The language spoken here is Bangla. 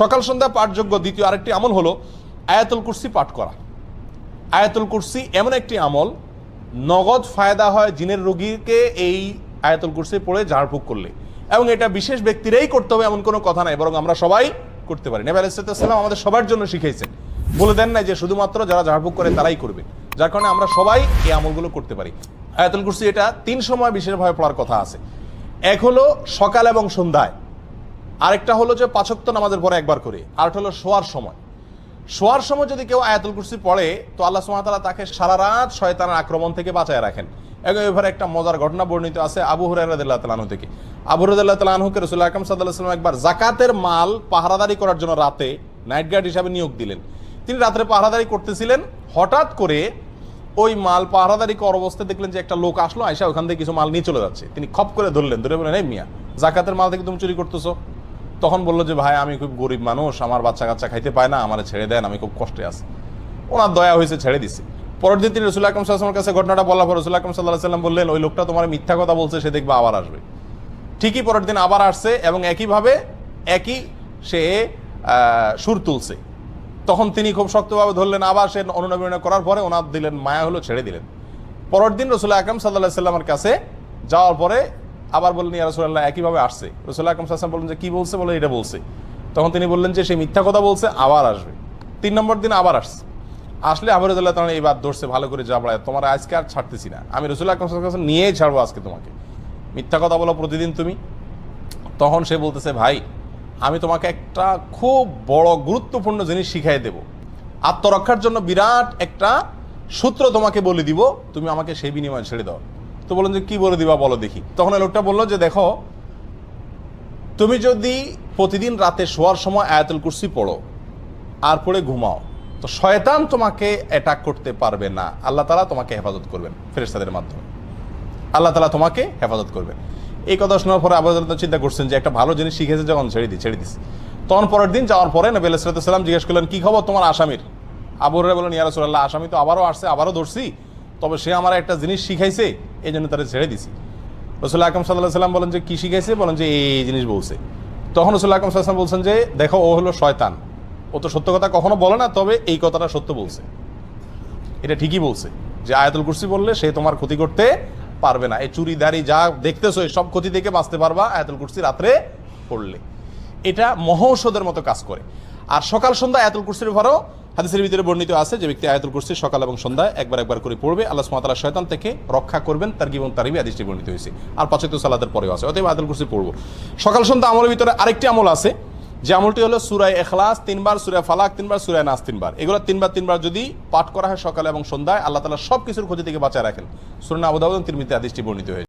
সকাল সন্ধ্যা পাঠযোগ্য দ্বিতীয় আরেকটি আমল হলো আয়াতুল কুরসি পাঠ করা। আয়াতুল কুরসি এমন একটি আমল, নগদ ফায়দা হয় জিনের রোগীকে এই আয়াতুল কুরসি পড়ে ঝাড়ফুঁক করলে। এবং এটা বিশেষ ব্যক্তিরাই করতে হবে এমন কোনো কথা নাই, বরং আমরা সবাই করতে পারি। নেবে আলাইসালাম আমাদের সবার জন্য শিখাইছেন বলে দেন না যে শুধুমাত্র যারা ঝাড়ফুঁক করে তারাই করবে। যার কারণে আমরা সবাই এই আমলগুলো করতে পারি। আয়াতুল কুরসি এটা তিন সময় বিশেষভাবে পড়ার কথা আছে। এক হলো সকাল এবং সন্ধ্যায়। আরেকটা হলো যে পাঁচক্ত নামাজের পরে একবার করে, আরেকটা হলো শোয়ার সময়। শোয়ার সময় যদি কেউ আয়াতুল কুরসি পড়ে, তো আল্লাহ সুমাতালা তাকে সারা রাত শয়তানের আক্রমণ থেকে বাঁচায় রাখেন। এবং এবারে একটা মজার ঘটনা বর্ণিত আছে আবু হুরাইরাদিল্লাহ তালানহু থেকে। আবু হুরাইরাদিল্লাহ তালানহুকে রসুল আকরম সাল্লাম একবার জাকাতের মাল পাহারাদারি করার জন্য রাতে নাইট গার্ড হিসাবে নিয়োগ দিলেন। তিনি রাত্রে পাহারাদারি করতেছিলেন, হঠাৎ করে ওই মাল পাহারাদারি অবস্থায় দেখলেন যে একটা লোক আসলো, আইসা ওখান থেকে কিছু মাল নিয়ে চলে যাচ্ছে। তিনি খপ করে ধরলেন, ধরে বললেন, এই মিয়া জাকাতের মাল থেকে তুমি চুরি করতেছো? তখন বলল যে, ভাই, আমি খুব গরিব মানুষ, আমার বাচ্চা কাচ্চা খাইতে পায় না, আমার ছেড়ে দেন, আমি খুব কষ্টে আছি। ওনার দয়া হয়েছে ছেড়ে দিছে। পরের দিন তিনি রসুল আকরম সাল্লামের কাছে ঘটনাটা বলার পর রসুল আকরম সাল্লাহ সাল্লাম বললেন, ওই লোকটা তোমার মিথ্যা কথা বলছে, সে দেখবে আবার আসবে। ঠিকই পরের দিন আবার আসছে এবং একইভাবে একই সে সুর তুলছে। তখন তিনি খুব শক্তভাবে ধরলেন, আবার সে অনুনবীন করার পরে ওনার দিলেন, মায়া হলো, ছেড়ে দিলেন। পরের দিন রসুল আকরম সাল্লাহ সাল্লামের কাছে যাওয়ার পরে আবার বললেন, ইয়া রসুল্লাহ একইভাবে আসছে। রসুল আকরম সাল্লাম বললেন যে, কি বলছে? বলে এটা বলছে। তখন তিনি বললেন যে, সে মিথ্যা কথা বলছে, আবার আসবে। তিন নম্বর দিন আবার আসছে। আসলে আবরুদ্দাল্লাহ তাহলে এইবার ধরছে, ভালো করে যা পড়ায় তোমার আজকে আর ছাড়তেছি না। আমি রসুল আকরম সাল্লামের কাছে নিয়েই ছাড়বো আজকে তোমাকে। মিথ্যা কথা বলো প্রতিদিন তুমি। তখন সে বলতেছে, ভাই, আমি তোমাকে একটা খুব বড় গুরুত্বপূর্ণ জিনিস শিখাই দেব। আত্মরক্ষার জন্য বিরাট একটা সূত্র তোমাকে বলে দিব, তুমি আমাকে সেই বিনিময়ে ছেড়ে দাও। তো বললেন যে, কি বলে দিবা বলো দেখি। তখন লোকটা বলল যে, দেখো, তুমি যদি প্রতিদিন রাতে শোয়ার সময় আয়াতুল কুরসি পড়ো আর পড়ে ঘুমাও, তো শয়তান তোমাকে অ্যাটাক করতে পারবে না। আল্লাহ তালা তোমাকে হেফাজত করবেন ফেরেস্তাদের মাধ্যমে। আল্লাহ তালা তোমাকে হেফাজত করবেন। এই কথা শোনার পরে আবার চিন্তা করছেন যে, একটা ভালো জিনিস শিখেছে যখন ছেড়ে দিই ছেড়ে দিস। তখন পরের দিন যাওয়ার পরে নবী আলাইসালাম জিজ্ঞেস করলেন, কি খবর তোমার আসামির? আবু হরাই বলেন ইয়া রাসূলুল্লাহ, আসামি তো আবারও আসছে, আবারও ধরছি। তবে সে আমার একটা জিনিস শিখাইছে, এই জন্য তারা ছেড়ে দিছি। রসুল আকরম সাল্লাহ সাল্লাম বলেন যে, কি শিখাইছে? বলেন যে, এই জিনিস বলছে। তখন রসুল আকরম সাল্লাম বলছেন যে, দেখো, ও হলো শয়তান। ও তো সত্য কথা কখনো বলে না, তবে এই কথাটা সত্য বলছে। এটা ঠিকই বলছে যে, আয়াতুল কুরসি বললে সে তোমার ক্ষতি করতে পারবে না। এই চুরি দাড়ি যা দেখতেছো সব ক্ষতি থেকে বাঁচতে পারবা, আয়াতুল কুরসি রাত্রে পড়লে। এটা মহৌষধের মতো কাজ করে। আর সকাল, সন্ধ্যা আয়াতুল কুরসির ভরও হাদিসের ভিতরে বর্ণিত আছে যে ব্যক্তি আয়াতুল কুরসি সকাল এবং সন্ধ্যায় একবার একবার করে পড়বে, আল্লাহ সুমাতাল্লাহ শয়তান থেকে রক্ষা করবেন তার জীবন তারিবি আদিসটি বর্ণিত হয়েছে। আর পাঁচক সালাদের পরেও আছে, অতএব আয়াতুল কুরসি পড়ব। সকাল, সন্ধ্যা আমলের ভিতরে আরেকটি আমল আছে, যে আমলটি হলো সুরায় এখলাস তিনবার সুরায় ফালাক তিনবার সুরায় নাস তিনবার। এগুলো তিনবার তিনবার যদি পাঠ করা হয় সকালে এবং সন্ধ্যায়, আল্লাহ তালা সব কিছুর ক্ষতি থেকে বাঁচায় রাখেন। সুরানা আবুদাবুদ তিরমিতে আদিসটি বর্ণিত হয়েছে।